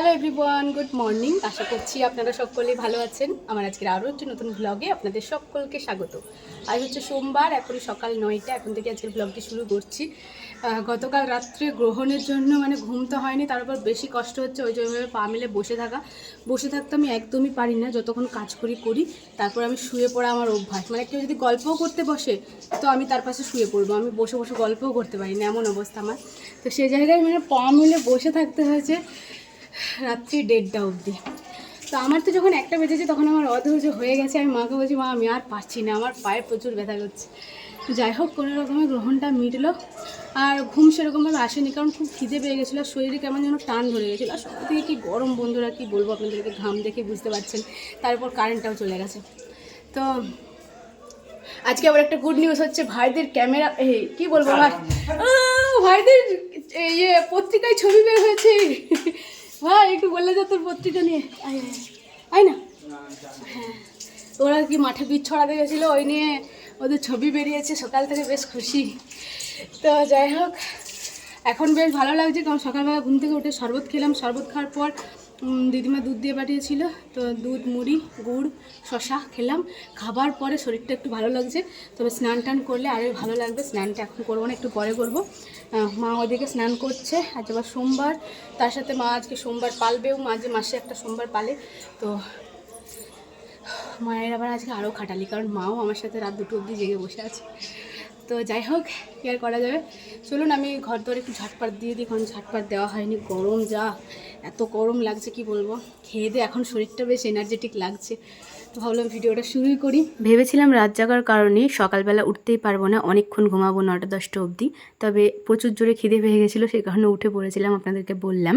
Hello everyone good morning আশা করছি আপনারা সকলেই ভালো আছেন। আমার আজকের আরও একটি নতুন ব্লগে আপনাদের সকলকে স্বাগত। আজ হচ্ছে সোমবার এখন সকাল নয়টা, এখন থেকে আজকের ব্লগটি শুরু করছি। গতকাল রাত্রে গ্রহণের জন্য মানে ঘুম তো হয়নি, তার উপর বেশি কষ্ট হচ্ছে, ওই জন্য পা মেলে বসে থাকা। বসে থাকতে আমি একদমই পারি না, যতক্ষণ কাজ করি করি। তারপর আমি শুয়ে পড়া আমার অভ্যাস। মানে কেউ যদি গল্পও করতে বসে, তো আমি তার পাশে শুয়ে পড়ব। আমি বসে বসে গল্পও করতে পারি না, এমন অবস্থা আমার। তো সেই জায়গায় মানে পা মিলে বসে থাকতে হয়েছে। রাত্রি দেড়টা অবধি। তো আমার তো যখন একটা বেজেছে তখন আমার অধৈর্য হয়ে গেছে। আমি মাকে বলছি, মা, আমি আর পারছি না, আমার পায়ে প্রচুর ব্যথা করছে। যাই হোক, কোনো রকমের গ্রহণটা মিটলো। আর ঘুম সেরকমভাবে আসেনি, কারণ খুব খিদে পেয়ে গেছিল আর শরীরে কেমন যেন টান ধরে গেছিল। আর সকাল থেকে কি গরম, বন্ধুরা কি বলব আপনাদেরকে, ঘাম দেখে বুঝতে পারছেন। তারপর কারেন্টটাও চলে গেছে। তো আজকে আবার একটা গুড নিউজ হচ্ছে, ভাইদের ক্যামেরা এই কি বলব, ভাই? ভাইদের ইয়ে পত্রিকায় ছবি বের হয়েছে। ভাই একটু বললে যে তোর পত্রিকা নিয়ে। আয় না। হ্যাঁ। ওরা কি মাঠে বীজ ছড়াতে গেছিল, ওই নিয়ে ওদের ছবি বেরিয়েছে, সকাল থেকে বেশ খুশি। তো যাই হোক, এখন বেশ ভালো লাগছে, কারণ সকালবেলা ঘুম থেকে উঠে শরবত খেলাম, শরবত খাওয়ার পর দিদিমা দুধ দিয়ে পাঠিয়েছিল, তো দুধ, মুড়ি, গুড় শশা খেলাম। খাবার পরে শরীরটা একটু ভালো লাগছে, তবে স্নান টান করলে আরও ভালো লাগবে। স্নানটা এখন করব না, একটু পরে করব। মা ওদিকে স্নান করছে, আজ আবার সোমবার। তার সাথে মা আজকে সোমবার পালবেও, মাঝে মাসে একটা সোমবার পালে, তো মায়ের আবার আজকে আরও খাটালি, কারণ মাও আমার সাথে রাত দুটো অবধি জেগে বসে আছে। তো যাই হোক, কি আর করা যাবে? চলুন, আমি ঘর দরে একটু ঝাটপাট দিয়ে দিই, কারণ ঝাটপাট দেওয়া হয়নি। গরম যা, এত গরম লাগছে, কি বলব? খেয়ে দিয়ে এখন শরীরটা বেশ এনার্জেটিক লাগছে। ভাবলাম ভিডিওটা শুরুই করি। ভেবেছিলাম রাত জাগার কারণে সকালবেলা উঠতেই পারব না, অনেকক্ষণ ঘুমাবো নটা দশটা অবধি। তবে প্রচুর জোরে খিদে পেয়ে গেছিল, সেই কারণে উঠে পড়েছিলাম, আপনাদেরকে বললাম।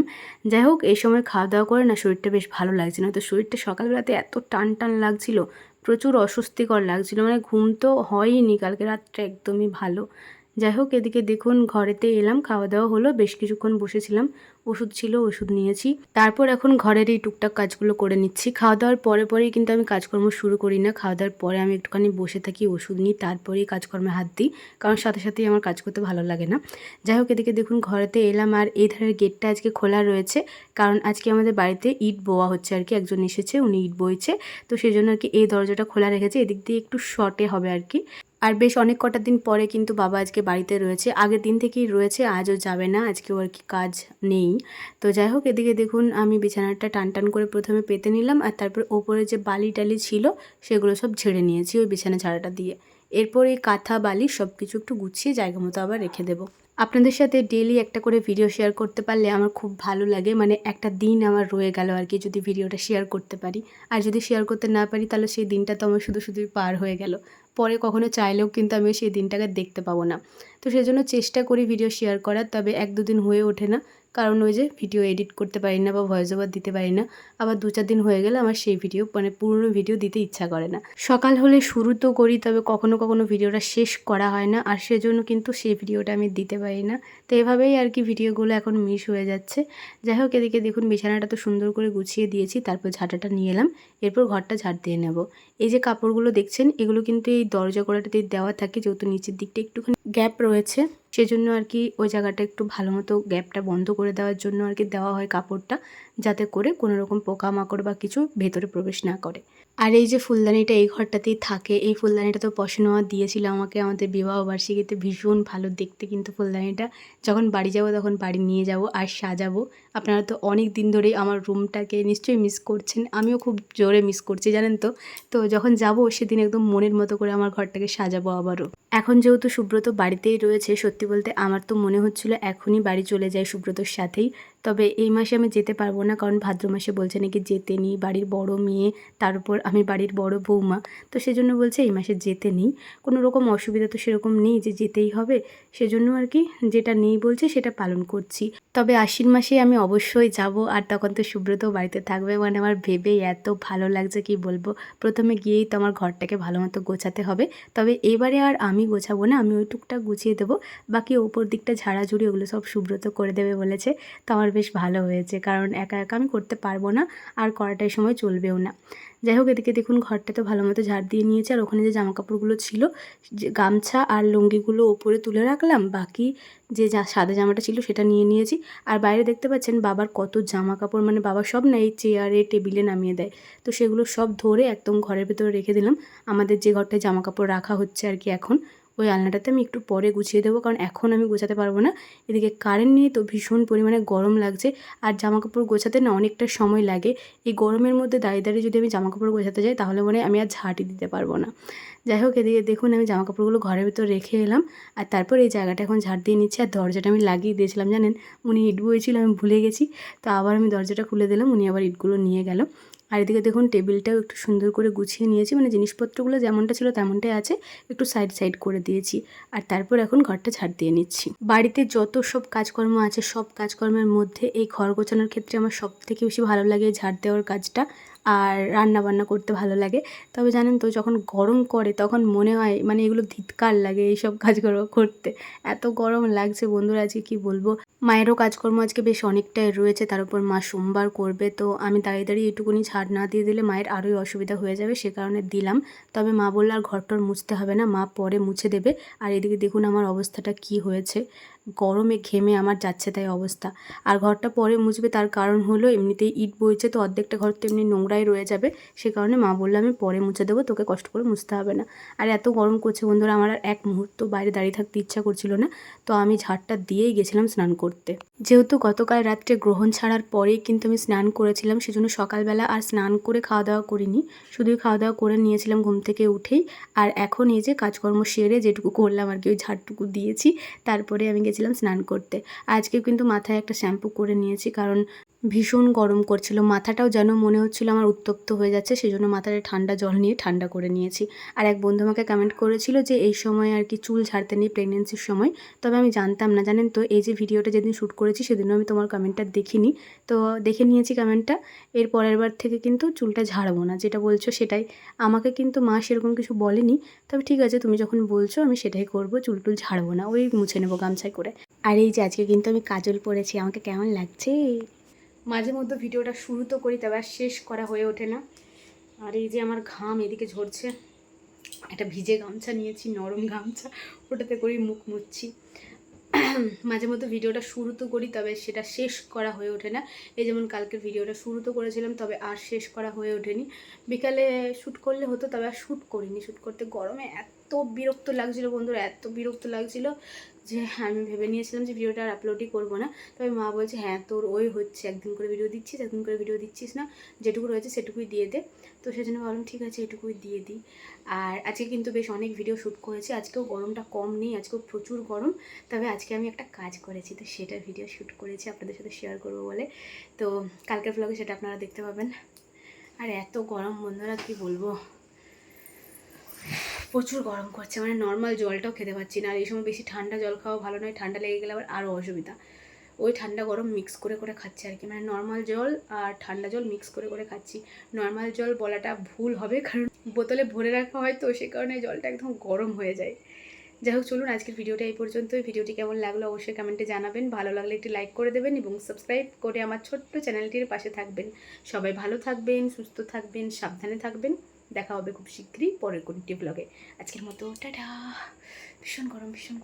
যাই হোক, এই সময় খাওয়া দাওয়া করে না, শরীরটা বেশ ভালো লাগছে না। তো শরীরটা সকালবেলাতে এত টান টান লাগছিল, প্রচুর অস্বস্তিকর লাগছিল মানে ঘুম তো হয়নি কালকে রাতটা একদমই ভালো। যাই হোক এদিকে দেখুন, ঘরেতে এলাম খাওয়া দাওয়া হলো, বেশ কিছুক্ষণ বসেছিলাম, ওষুধ ছিল, ওষুধ নিয়েছি। তারপর এখন ঘরের এই টুকটাক কাজগুলো করে নিচ্ছি। খাওয়া দাওয়ার পরে পরেই কিন্তু আমি কাজকর্ম শুরু করি না। খাওয়া দাওয়ার পরে আমি একটুখানি বসে থাকি, ওষুধ নিই, তারপরেই কাজকর্মে হাত দিই, কারণ সাথে সাথেই আমার কাজ করতে ভালো লাগে না। যাই হোক এদিকে দেখুন, ঘরেতে এলাম, আর এই ধারের গেটটা আজকে খোলা রয়েছে, কারণ আজকে আমাদের বাড়িতে ইট বোয়া হচ্ছে আর কি, একজন এসেছে, উনি ইট বইছে তো সেই জন্য আর কি এই দরজাটা খোলা রেখেছে, এদিক দিয়ে একটু শর্টে হবে আর কি। আর বেশ অনেক কটা দিন পরে কিন্তু বাবা আজকে বাড়িতে রয়েছে। আগের দিন থেকেই রয়েছে, আজও যাবে না আজকেও আর কি কাজ নেই। তো যাই হোক, এদিকে দেখুন, আমি বিছানাটা টান টান করে প্রথমে পেতে নিলাম আর তারপর ওপরে যে বালি টালি ছিল, সেগুলো সব ঝেড়ে নিয়েছি ওই বিছানা ঝাড়াটা দিয়ে। এরপর এই কাঁথা, বালি সব কিছু একটু গুছিয়ে জায়গা মতো আবার রেখে দেবো। আপনাদের সাথে ডেলি একটা করে ভিডিও শেয়ার করতে পারলে আমার খুব ভালো লাগে মানে একটা দিন আমার রয়ে গেল আর কি যদি ভিডিওটা শেয়ার করতে পারি। আর যদি শেয়ার করতে না পারি, তাহলে সেই দিনটা তো আমার শুধু শুধুই পার হয়ে গেল। পরে কখনো চাইলেও কিন্তু আমি সেই দিনটাকে দেখতে পাবো না। তো সেজন্য চেষ্টা করি ভিডিও শেয়ার করার, তবে এক দুদিন হয়ে ওঠে না। কারণ ওই যে ভিডিও এডিট করতে পারি না বা ভয়েস ওভার দিতে পারি না। আবার দু চার দিন হয়ে গেলে আমার সেই ভিডিও মানে পুরনো ভিডিও দিতে ইচ্ছা করে না। সকাল হলে শুরু তো করি, তবে কখনো কখনো ভিডিওটা শেষ করা হয় না। আর সেজন্য কিন্তু সেই ভিডিওটা আমি দিতে পারি না। তো এভাবেই আর কি ভিডিওগুলো এখন মিস হয়ে যাচ্ছে। যাই হোক, এদিকে দেখুন বিছানাটা তো সুন্দর করে গুছিয়ে দিয়েছি, তারপর ঝাঁটাটা নিয়ে এলাম। এরপর ঘরটা ঝাড় দিয়ে নেব। এই যে কাপড়গুলো দেখছেন, এগুলো কিন্তু এই দরজা গোড়াটাতে দেওয়া থাকে, যেহেতু নিচের দিকটা একটুখানি গ্যাপ রয়েছে সেজন্য আর কি ওই জায়গাটা একটু ভালো মতো গ্যাপটা বন্ধ করে দেওয়ার জন্য আর কি দেওয়া হয় কাপড়টা। যাতে করে কোনো রকম পোকামাকড় বা কিছু ভেতরে প্রবেশ না করে। আর এই যে ফুলদানিটা এই ঘরটাতেই থাকে, এই ফুলদানিটা তো পশনোয়া দিয়েছিল আমাকে, আমাদের বিবাহ বার্ষিকীতে ভীষণ ভালো দেখতে কিন্তু ফুলদানিটা। যখন বাড়ি যাব তখন বাড়ি নিয়ে যাব আর সাজাবো। আপনারা তো অনেক দিন ধরেই আমার রুমটাকে নিশ্চয়ই মিস করছেন, আমিও খুব জোরে মিস করছি, জানেন তো? তো যখন যাব সেদিন একদম মনের মতো করে আমার ঘরটাকে সাজাবো আবারও। এখন যেহেতু সুব্রত বাড়িতেই রয়েছে, সত্যি বলতে আমার তো মনে হচ্ছিল এখনই বাড়ি চলে যায় সুব্রতর সাথেই। তবে এই মাসে আমি যেতে পারব না, কারণ ভাদ্র মাসে বলছে নাকি যেতে নেই। বাড়ির বড় মেয়ে, তার উপর আমি বাড়ির বড় বৌমা। তো সেজন্য বলছে এই মাসে যেতে নেই। কোনো রকম অসুবিধা তো সেরকম নেই যে যেতেই হবে। সেজন্য আর কি যেটা নেই বলছে সেটা পালন করছি। তবে আশ্বিন মাসে আমি অবশ্যই যাব, আর তখন তো সুব্রত বাড়িতে থাকবে মানে আমার ভেবেই এত ভালো লাগছে কি বলব। প্রথমে গিয়েই তো আমার ঘরটাকে ভালো মতো গোছাতে হবে। তবে এবারে আর আমি গোছাবো না, আমি ওই টুকটাক গুছিয়ে দেবো। বাকি ওপর দিকটা ঝাড়াঝুড়ি ওগুলো সব সুব্রত করে দেবে বলেছে। তো আমার বেশ ভালো হয়েছে। কারণ একা একা আমি করতে পারব না, আর করাটাই সময় চলবেও না। যাই হোক, এদিকে দেখুন, ঘরটা তো ভালো মতো ঝাড় দিয়ে নিয়েছে, আর ওখানে যে জামা কাপড়গুলো ছিল, যে গামছা আর লুঙ্গিগুলো ওপরে তুলে রাখলাম, বাকি যে যা সাদা জামাটা ছিল সেটা নিয়ে নিয়েছি। আর বাইরে দেখতে পাচ্ছেন, বাবার কত জামা কাপড় মানে বাবা সব না, এই চেয়ারে, টেবিলে নামিয়ে দেয়। তো সেগুলো সব ধরে একদম ঘরের ভেতরে রেখে দিলাম। আমাদের যে ঘরটায় জামা কাপড় রাখা হচ্ছে আর কি এখন ওই আলনাটাতে আমি একটু পরে গুছিয়ে দেবো, কারণ এখন আমি গোছাতে পারব না। এদিকে কারেন্ট নিয়ে তো ভীষণ পরিমাণে গরম লাগছে, আর জামা কাপড় গোছাতে না অনেকটা সময় লাগে। এই গরমের মধ্যে দাঁড়িয়ে দাঁড়িয়ে যদি আমি জামা কাপড় গোছাতে যাই, তাহলে মনে আমি আর ঝাঁটি দিতে পারব না। যাই হোক, এদিকে দেখুন আমি জামা কাপড়গুলো ঘরের ভেতর রেখে এলাম, আর তারপর এই জায়গাটা এখন ঝাড় দিয়ে নিচ্ছি, আর দরজাটা আমি লাগিয়ে দিয়েছিলাম, জানেন? উনি ইট বইছিল আমি ভুলে গেছি। তো আবার আমি দরজাটা খুলে দিলাম, উনি আবার ইটগুলো নিয়ে গেল। আর এদিকে দেখুন টেবিলটাও একটু সুন্দর করে গুছিয়ে নিয়েছি মানে জিনিসপত্রগুলো যেমনটা ছিল তেমনটাই আছে, একটু সাইড সাইড করে দিয়েছি। আর তারপর এখন ঘরটা ঝাড় দিয়ে নিচ্ছি। বাড়িতে যত সব কাজকর্ম আছে, সব কাজকর্মের মধ্যে এই ঘর গোছানোর ক্ষেত্রে আমার সব থেকে বেশি ভালো লাগে ঝাড় দেওয়ার কাজটা। আর রান্না বান্না করতে ভালো লাগে। তবে জানেন তো যখন গরম করে তখন মনে হয় মানে এগুলো ধিৎকার লাগে এইসব কাজকর্ম করতে। এত গরম লাগছে বন্ধুরা আজকে কি বলব? মায়েরও কাজকর্ম আজকে বেশ অনেকটাই রয়েছে, তার উপর মা সোমবার করবে। তো আমি দাঁড়িয়ে দাঁড়িয়ে এটুকুনি ছাড় না দিয়ে দিলে মায়ের আরোই অসুবিধা হয়ে যাবে, সে কারণে দিলাম। তবে মা বলল আর ঘরটর মুছতে হবে না, মা পরে মুছে দেবে। আর এদিকে দেখুন আমার অবস্থাটা কি হয়েছে। গরমে ঘেমে আমার যাচ্ছে তাই অবস্থা। আর ঘরটা পরে মুছবে তার কারণ হলো এমনিতেই ইট বইছে তো অর্ধেকটা ঘর তো এমনি নোংরাই রয়ে যাবে। সে কারণে মা বলল, আমি পরে মুছে দেবো, তোকে কষ্ট করে মুছতে হবে না। আর এত গরম করছে বন্ধুরা, আমার আর এক মুহূর্ত বাইরে দাঁড়িয়ে থাকতে ইচ্ছা করছিল না। তো আমি ঝাড়টা দিয়েই গেছিলাম স্নান করতে। যেহেতু গতকাল রাত্রে গ্রহণ ছাড়ার পরেই কিন্তু আমি স্নান করেছিলাম, সেজন্য সকালবেলা আর স্নান করে খাওয়া দাওয়া করিনি। শুধুই খাওয়া দাওয়া করে নিয়েছিলাম ঘুম থেকে উঠেই। আর এখন এই যে কাজকর্ম সেরে যেটুকু করলাম আর কি, ওই ঝাড়টুকু দিয়েছি, তারপরে আমি গেছিলাম স্নান করতে। আজকে কিন্তু মাথায় একটা শ্যাম্পু করে নিয়েছি, কারণ ভীষণ গরম করছিল। মাথাটাও যেন মনে হচ্ছিল আমার উত্তপ্ত হয়ে যাচ্ছে সেই জন্য মাথায় ঠান্ডা জল নিয়ে ঠান্ডা করে নিয়েছি। আর এক বন্ধু আমাকে কমেন্ট করেছিল যে, এই সময় আর কি চুল ঝাড়তে নেই প্রেগনেন্সির সময়। তবে আমি জানতাম না, জানেন তো, এই যে ভিডিওটা যেদিন শ্যুট করেছি, সেদিনও আমি তোমার কমেন্টটা দেখিনি। তো দেখে নিয়েছি কমেন্টটা এর পরের বার থেকে কিন্তু চুলটা ঝাড়বো না, যেটা বলছো সেটাই। আমাকে কিন্তু মা সেরকম কিছু বলেনি। তবে ঠিক আছে, তুমি যখন বলছো, আমি সেটাই করব, চুল টুল ঝাড়বো না, ওই মুছে নেব গামছায় করে। আর এই যে আজকে কিন্তু আমি কাজল পরেছি, আমাকে কেমন লাগছে? মাঝে মধ্যে ভিডিওটা শুরু তো করি, তবে আর শেষ করা হয়ে ওঠে না। আর এই যে আমার ঘাম এদিকে ঝরছে, একটা ভিজে গামছা নিয়েছি, নরম গামছা, ওটাতে করেই মুখ মুছছি। মাঝে মধ্যে ভিডিওটা শুরু তো করি, তবে সেটা শেষ করা হয়ে ওঠে না। এই যেমন কালকের ভিডিওটা শুরু তো করেছিলাম, তবে আর শেষ করা হয়ে ওঠেনি। বিকালে শ্যুট করলে হতো, তবে আর শ্যুট করিনি। শ্যুট করতে গরমে এত বিরক্ত লাগছিল বন্ধুরা, এত বিরক্ত লাগছিল যে আমি ভেবে নিয়েছিলাম যে ভিডিওটা আর আপলোডই করব না। তবে মা বলছে হ্যাঁ তোর ওই হচ্ছে, একদিন করে ভিডিও দিচ্ছিস, একদিন করে ভিডিও দিচ্ছিস না, যেটুকু রয়েছে সেটুকুই দিয়ে দে। তো সেজন্য ভাবলাম, ঠিক আছে, এটুকুই দিয়ে দিই। আর আজকে কিন্তু বেশ অনেক ভিডিও শ্যুট করেছি, আজকেও গরমটা কম নেই, আজকেও প্রচুর গরম। তবে আজকে আমি একটা কাজ করেছি, তো সেটার ভিডিও শ্যুট করেছি, আপনাদের সাথে শেয়ার করব বলে। তো কালকের ব্লগে সেটা আপনারা দেখতে পাবেন। আর এত গরম বন্ধুরা, কি বলব? প্রচুর গরম করছে মানে নর্মাল জলটাও খেতে পাচ্ছি না। আর এই সময় বেশি ঠান্ডা জল খাওয়া ভালো নয়, ঠান্ডা লেগে গেলে আবার আরও অসুবিধা। ওই ঠান্ডা গরম মিক্স করে করে খাচ্ছি আর কি মানে নর্মাল জল আর ঠান্ডা জল মিক্স করে করে খাচ্ছি। নর্মাল জল বলাটা ভুল হবে, কারণ বোতলে ভরে রাখা হয় তো, সে কারণে জলটা একদম গরম হয়ে যায়। যাই হোক, চলুন আজকের ভিডিওটা এই পর্যন্তই। ভিডিওটি কেমন লাগল অবশ্যই কমেন্টে জানাবেন। ভালো লাগলে একটি লাইক করে দেবেন এবং সাবস্ক্রাইব করে আমার ছোট্ট চ্যানেলটির পাশে থাকবেন। সবাই ভালো থাকবেন, সুস্থ থাকবেন, সাবধানে থাকবেন। দেখা হবে খুব শীঘ্রই পরের কোনটি ব্লগে আজকের মতো টাটা। ভীষণ গরম ভীষণ